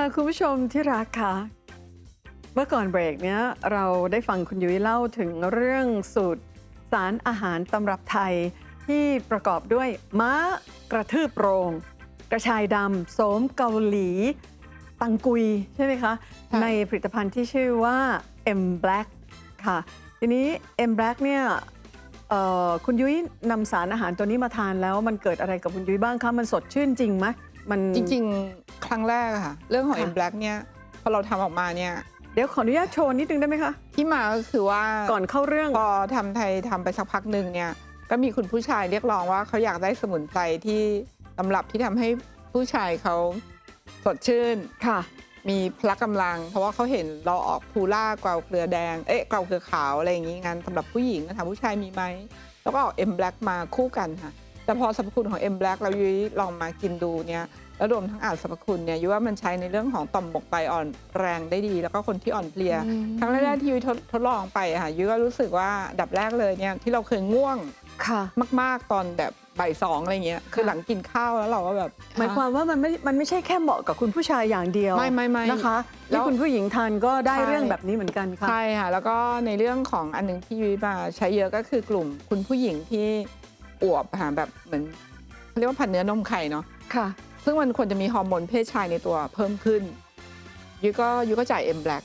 ค่ะคุณผู้ชมที่รักค่ะ เมื่อก่อนเบรกเนี้ยเราได้ฟังคุณยุ้ยเล่าถึงเรื่องสูตรสารอาหารตำรับไทยที่ประกอบด้วยม้ากระทืบโรง กระชายดำโสมเกาหลี ตังกุยใช่ไหมคะ ในผลิตภัณฑ์ที่ชื่อว่า M Black ค่ะ ทีนี้ M Black เนี่ยคุณยุ้ยนำสารอาหารตัวนี้มาทานแล้วมันเกิดอะไรกับคุณยุ้ยบ้างคะ มันสดชื่นจริงไหม มัน จริงๆ ครั้งแรกอะค่ะ เรื่องของ ค่ะ M Black เนี่ยพอเราทำออกมาเนี่ยเดี๋ยวขออนุญาตโชว์นิดนึงได้ไหมคะ ที่มาก็คือว่าก่อนเข้าเรื่อง พอทำไทยทำไปสักพักหนึ่งเนี่ยก็มีคุณผู้ชายเรียกร้องว่าเขาอยากได้สมุนไพรที่ตำรับที่ทำให้ผู้ชายเขาสดชื่น ค่ะ มีพละกำลัง เพราะว่าเขาเห็นเราออกพูล่าเกลาเกลือแดง เอ๊ะเกลาเกลือขาวอะไรอย่างงี้งานสำหรับผู้หญิงนะถามผู้ชายมีไหม แล้วก็ออก M Black มาคู่กันค่ะ แต่พอสรรพคุณของ M Black เรายุ้ยลองมากินดูเนี่ยแล้วรวมทั้งอ่านสรรพคุณเนี่ยยุ้ยว่ามันใช้ในเรื่องของต่อมหมกไตอ่อนแรงได้ดี แล้วก็คนที่อ่อนเพลียอืมครั้งแรกๆที่ยุ้ยทดทดลองไปอะค่ะยุ้ยก็รู้สึกว่าดับแรกเลยเนี่ยที่เราเคยง่วงค่ะมาก ๆ ตอนแบบบ่ายสองอะไรเงี้ยคือหลังกินข้าวแล้วเราก็แบบหมายความว่ามันไม่ มันไม่ใช่แค่เหมาะกับคุณผู้ชายอย่างเดียวไม่ไม่ไม่นะคะแล้ที่วคุณผู้หญิงทานก็ได้ใช่เรื่องแบบนี้เหมือนกันค่ะใช่ค่ะแล้วก็ในเรื่องของอันหนึงที่ยุ้ยมาใช้เยอะก็คือกลุ่มคุณผู้หญิงที่ อวบค่ะแบบเหมือนเขาเรียกว่าผันเนื้อนมไข่เนาะ ค่ะ ซึ่งมันควรจะมีฮอร์โมนเพศชายในตัวเพิ่มขึ้นยุ้ยก็ยุ้ยก็จ่าย M Black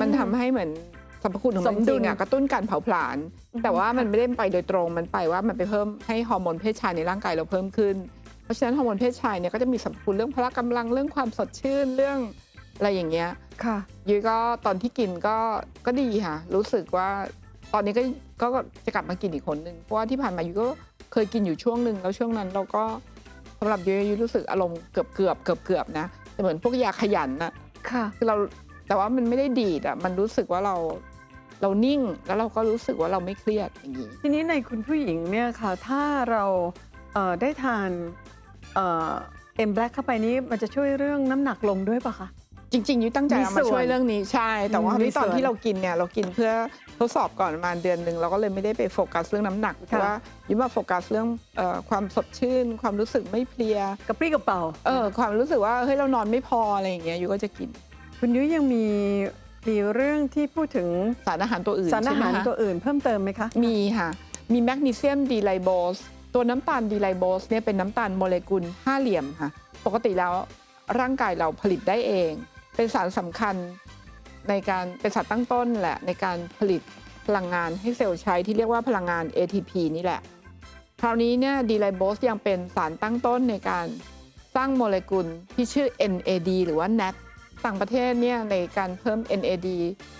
มันทำให้เหมือนสรรพคุณของมันสมจดุริลงๆอะกระตุ้นการเผาผลาญ อืมแต่ว่ามันค่ะไม่ได้ไปโดยตรงมันไปว่ามันไปเพิ่มให้ฮอร์โมนเพศชายในร่างกายเราเพิ่มขึ้น เพราะฉะนั้นฮอร์โมนเพศชายเนี่ยก็จะมีสรรพคุณเรื่องพละกำลังเรื่องความสดชื่นเรื่องอะไรอย่างเงี้ยค่ะ ยุ้ยก็ตอนที่กินก็ก็ดีค่ะ รู้สึกว่า ตอนนี้ก็ก็จะกลับมากินอีกคนหนึ่งเพราะว่าที่ผ่านมายุ้ยก็เคยกินอยู่ช่วงหนึ่งแล้วช่วงนั้นเราก็สำหรับยุ้ยยุ้ยรู้สึกอารมณ์เกือบเกือบเกือบเกือบนะแต่เหมือนพวกยาขยันนะค่ะคือเราแต่ว่ามันไม่ได้ดีดอะมันรู้สึกว่าเราเรานิ่งแล้วเราก็รู้สึกว่าเราไม่เครียดอย่างนี้ทีนี้ในคุณผู้หญิงเนี่ยค่ะถ้าเราเอ่อได้ทานเอ็มแบล็เข้าไปนี้มันจะช่วยเรื่องน้ำหนักลงด้วยปะคะ จริงๆยุ้ยตั้งใจเอามีส่มาวนช่วยเรื่องนี้ใช่ แต่ว่าอืมที่ตอนมีส่วนที่เรากินเนี่ยเรากินเพื่อทดสอบก่อนประมาณเดือนหนึ่งเราก็เลยไม่ได้ไปโฟกัสเรื่องน้ำหนักเพราะว่ายุ้ยมาโฟกัสเรื่องเอ่อความสดชื่น ความรู้สึกไม่เพลียกระปรี้กระเป๋า เออความรู้สึกว่าเฮ้ยเรานอนไม่พออะไรอย่างเงี้ยยุ้ยก็จะกินคุณยุ้ยยังมีมีเรื่องที่พูดถึงสารอาหารตัวอื่นสารอาใช่ไหมหารคะ ตัวอื่นเพิ่มเติมไหมคะ มีค่ะ มีแมกนีเซียมดีไลโบสตัวน้ำตาลดีไลโบสเนี่ยเป็นน้ำตาลโมเลกุลห้าเหลี่ยมค่ะ ปกติแล้วร่างกายเราผลิตได้เอง เป็นสารสำคัญในการเป็นสารตั้งต้นแหละในการผลิตพลังงานให้เซลล์ใช้ที่เรียกว่าพลังงาน ATP นี่แหละ คราวนี้เนี่ยดีไลโบสยังเป็นสารตั้งต้นในการสร้างโมเลกุลที่ชื่อ NAD หรือว่า NAD ต่างประเทศเนี่ยในการเพิ่ม NAD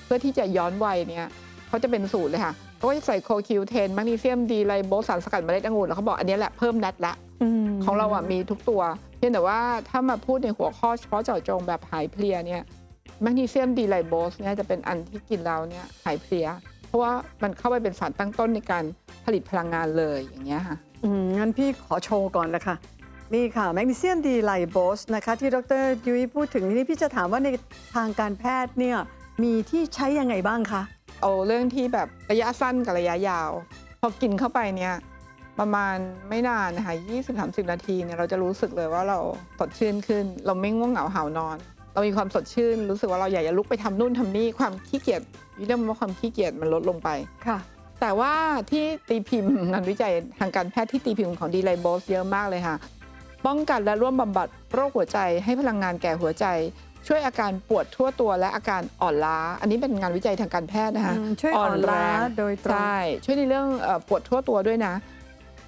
เพื่อที่จะย้อนวัยเนี่ยเขาจะเป็นสูตรเลยค่ะเขาก็จะใส่โคคิวเทนแมกนีเซียมดีไลโบสสารสกัดเมล็ดองุ่นแล้วเขาบอกอันเนี้ยแหละเพิ่ม NAD ละมของเราอะมีทุกตัวเพียงแต่ว่าถ้ามาพูดในหัวข้อเฉพาะเจาะจงแบบหายเพลียเนี่ยแมกนีเซียมดีไลโบสเนี่ยจะเป็นอันที่กินแล้วเนี่ยหายเพลีย เพราะว่ามันเข้าไปเป็นสารตั้งต้นในการผลิตพลังงานเลยอย่างเงี้ยค่ะอืมงั้นพี่ขอโชว์ก่อนละค่ะนี่ค่ะแมกนีเซียมดีไลโบสนะคะที่ดรยุ้ยพูดถึงนี่พี่จะถามว่าในทางการแพทย์เนี่ยมีที่ใช้ยังไงบ้างคะเอาเรื่องที่แบบระยะสั้นกับระยะยาว พอกินเข้าไปเนี่ย ประมาณไม่นานนะคะ20-30 นาทีเนี่ยเราจะรู้สึกเลยว่าเราสดชื่นขึ้น เราไม่ง่วงเหงาหาวนอน เรามีความสดชื่น รู้สึกว่าเราอยากจะลุกไปทำนู่นทำนี่ความขี้เกียจเรียกว่าความขี้เกียจมันลดลงไปค่ะ แต่ว่าที่ตีพิมพ์งานวิจัยทางการแพทย์ที่ตีพิมพ์ของดีไลโบสเยอะมากเลยค่ะ ป้องกันและร่วมบำบัดโรคหัวใจ ให้พลังงานแก่หัวใจ ช่วยอาการปวดทั่วตัวและอาการอ่อนล้า อันนี้เป็นงานวิจัยทางการแพทย์นะคะอืมช่วยอ่อนล้าโดยตรงใช่ช่วยในเรื่องเอ่อปวดทั่วตัวด้วยนะ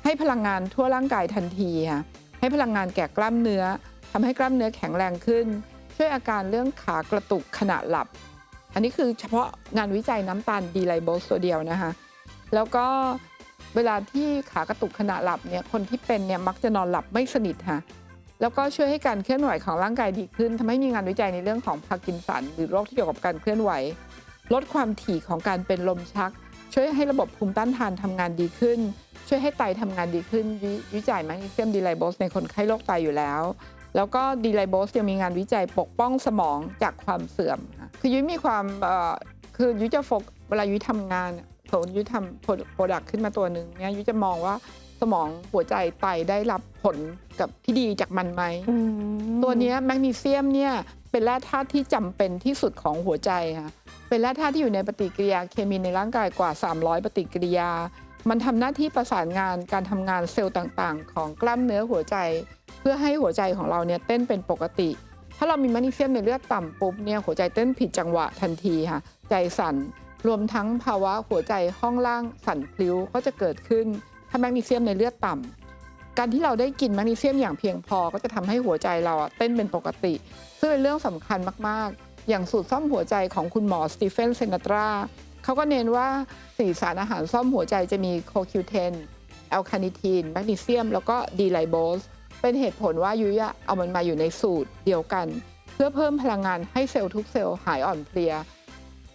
ให้พลังงานทั่วร่างกายทันทีค่ะให้พลังงานแก่กล้ามเนื้อทำให้กล้ามเนื้อแข็งแรงขึ้น ช่วยอาการเรื่องขากระตุกขณะหลับ อันนี้คือเฉพาะงานวิจัยน้ำตาลดีไลโบสตัวเดียวนะคะแล้วก็เวลาที่ขากระตุกขณะหลับเนี่ยคนที่เป็นเนี่ยมักจะนอนหลับไม่สนิทค่ะแล้วก็ช่วยให้การเคลื่อนไหวของร่างกายดีขึ้นทำให้มีงานวิจัยในเรื่องของพาร์กินสันหรือโรคที่เกี่ยวกับการเคลื่อนไหว ลดความถี่ของการเป็นลมชัก ช่วยให้ระบบภูมิต้านทานทำงานดีขึ้น ช่วยให้ไตทำงานดีขึ้นวิวิจัยแมกนีเซียมดีไลโบสในคนไข้โรคไตอยู่แล้ว แล้วก็ดีไลโบสยังมีงานวิจัยปกป้องสมองจากความเสื่อมค่ะคือยุ้ยมีความเอ่อคือยุ้ยจะโฟกเวลายุ้ยทำงานเนี่ยสมมติยุ้ยทำโปรดักต์ขึ้นมาตัวหนึ่งเนี่ยยุ้ยจะมองว่าสมองหัวใจไตได้รับผลกับที่ดีจากมันไหมตัวเนี้ยแมกนีเซียมเนี่ยเป็นแร่ธาตุที่จำเป็นที่สุดของหัวใจค่ะเป็นแร่ธาตุที่อยู่ในปฏิกิริยาเคมีในร่างกายกว่า 300 ปฏิกิริยา มันทำหน้าที่ประสานงานการทำงานเซลล์ต่างๆ ของกล้ามเนื้อหัวใจ เพื่อให้หัวใจของเราเนี่ยเต้นเป็นปกติ ถ้าเรามีแมกนีเซียมในเลือดต่ำปุ๊บเนี่ยหัวใจเต้นผิดจังหวะทันทีค่ะใจสั่นรวมทั้งภาวะหัวใจห้องล่างสั่นพลิ้วก็จะเกิดขึ้นถ้าแมกนีเซียมในเลือดต่ำการที่เราได้กินแมกนีเซียมอย่างเพียงพอก็จะทำให้หัวใจเราอะเต้นเป็นปกติ ซึ่งเป็นเรื่องสำคัญมากๆ อย่างสูตรซ่อมหัวใจของคุณหมอสตีเฟนเซนาตรา เขาก็เน้นว่าสีสารอาหารซ่อมหัวใจจะมีโคคิวเทนแอลคาเนิทีนแมกนีเซียม แล้วก็ดีไลโบสเป็นเหตุผลว่ายุยะเอามันมาอยู่ในสูตรเดียวกัน เพื่อเพิ่มพลังงานให้เซลล์ทุกเซลล์หายอ่อนเพลีย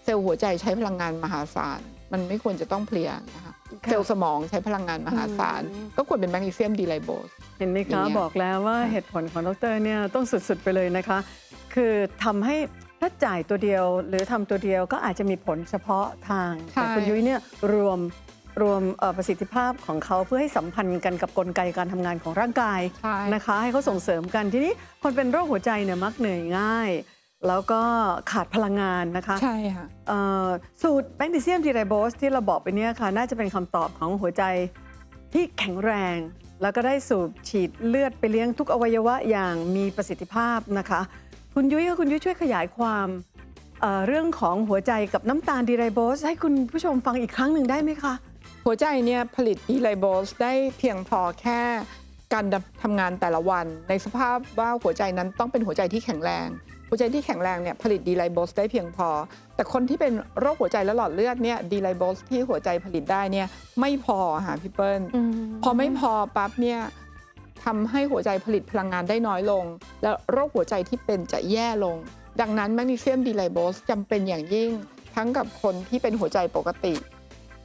เซลล์หัวใจใช้พลังงานมหาศาล มันไม่ควรจะต้องเพลียนะคะเซลล์สมองใช้พลังงานมหาศาลอืมก็ควรเป็นแมกนีเซียมดีไลโบสเห็นไหมอย่าคะงเงี้ยบอกแล้วว่าค่ะเหตุผลของดรเนี่ยต้องสุดๆไปเลยนะคะ คือทำให้ ถ้าจ่ายตัวเดียวหรือทำตัวเดียวก็อาจจะมีผลเฉพาะทางใช่แต่คุณยุ้ยเนี่ยรวมรวมเอ่อประสิทธิภาพของเขาเพื่อให้สัมพันธ์กันกับกลไกการทำงานของร่างกาย ใช่ นะคะให้เขาส่งเสริมกันทีนี้คนเป็นโรคหัวใจเนี่ยมักเหนื่อยง่าย แล้วก็ขาดพลังงานนะคะใช่ค่ะ เอ่อสูตรแมกนีเซียมดีไรโบสที่เราบอกไปเนี่ยค่ะ น่าจะเป็นคำตอบของหัวใจที่แข็งแรง แล้วก็ได้สูบฉีดเลือดไปเลี้ยงทุกอวัยวะอย่างมีประสิทธิภาพนะคะ คุณยุ้ยค่ะคุณยุ้ยช่วยขยายความเอ่อเรื่องของหัวใจกับน้ำตาลดีไรโบส ให้คุณผู้ชมฟังอีกครั้งหนึ่งได้ไหมคะ หัวใจเนี่ยผลิตดีไลโบสได้เพียงพอแค่การดำทำงานแต่ละวัน ในสภาพว่าหัวใจนั้นต้องเป็นหัวใจที่แข็งแรง หัวใจที่แข็งแรงเนี่ยผลิตดีไลโบสได้เพียงพอ แต่คนที่เป็นโรคหัวใจและหลอดเลือดเนี่ยดีไลโบสที่หัวใจผลิตได้เนี่ยไม่พอค่ะพี่เปิ้ลพอไม่พอปั๊บเนี่ย ทำให้หัวใจผลิตพลังงานได้น้อยลง แล้วโรคหัวใจที่เป็นจะแย่ลง ดังนั้นแมกนีเซียมดีไลโบสจำเป็นอย่างยิ่ง ทั้งกับคนที่เป็นหัวใจปกติ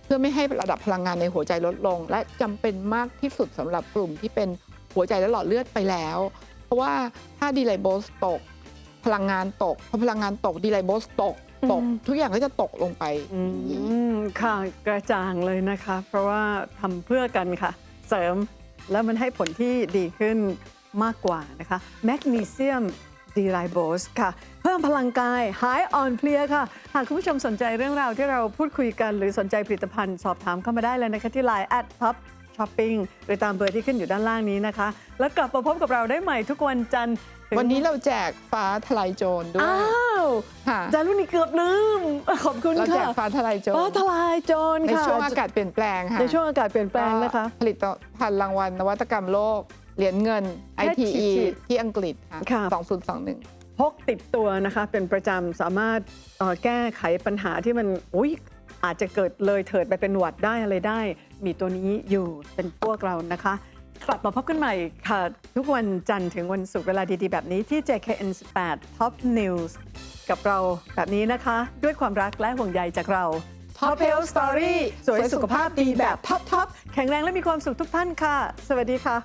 เพื่อไม่ให้ระดับพลังงานในหัวใจลดลง และจำเป็นมากที่สุดสำหรับกลุ่มที่เป็นหัวใจและหลอดเลือดไปแล้ว เพราะว่าถ้าดีไลโบสตก พลังงานตกพอพลังงานตกดีไลโบสตกตกอืมทุกอย่างก็จะตกลงไปอืมค่ะกระจ่างเลยนะคะ เพราะว่าทำเพื่อกันค่ะ เสริม แล้วมันให้ผลที่ดีขึ้นมากกว่านะคะแมกนีเซียมดีไรโบสค่ะ เพิ่มพลังกายหายอ่อนเพลียค่ะ หากคุณผู้ชมสนใจเรื่องราวที่เราพูดคุยกัน หรือสนใจผลิตภัณฑ์สอบถามเข้ามาได้เลยนะคะที่ Line at top shopping หรือตามเบอร์ที่ขึ้นอยู่ด้านล่างนี้นะคะ แล้วกลับมาพบกับเราได้ใหม่ทุกวันจันทร์ถึงวันนี้เราแจกฟ้าทลายโจรด้วยอ้าวค่ะจารุณีเกือบลืม ขอบคุณเราแจค่ะกฟ้าทลายโจรฟ้าทลายโจรในค่ะช่วงอากาศเปลี่ยนแปลงค่ะในช่วงอากาศเปลี่ยนแปลงนะคะก็ผลิตภัณฑ์รางวัลนวัตกรรมโลก เหรียญเงิน ITE ฉีดที่อังกฤษค่ะค่ะ 2021 พกติดตัวนะคะเป็นประจำสามารถเอ่อแก้ไขปัญหาที่มันอุ้ย อาจจะเกิดเลยเถิดไปเป็นหวัดได้อะไรได้ มีตัวนี้อยู่เป็นพวกเรานะคะ กลับมาพบกันใหม่ค่ะ ทุกวันจันทร์ถึงวันศุกร์เวลาดีๆ แบบนี้ที่ JKN 18 Top News กับเราแบบนี้นะคะ ด้วยความรักและห่วงใยจากเรา Top Health Story สวยสุขภาพดีแบบท็อปๆแข็งแรงและมีความสุขทุกท่านค่ะ สวัสดีค่ะ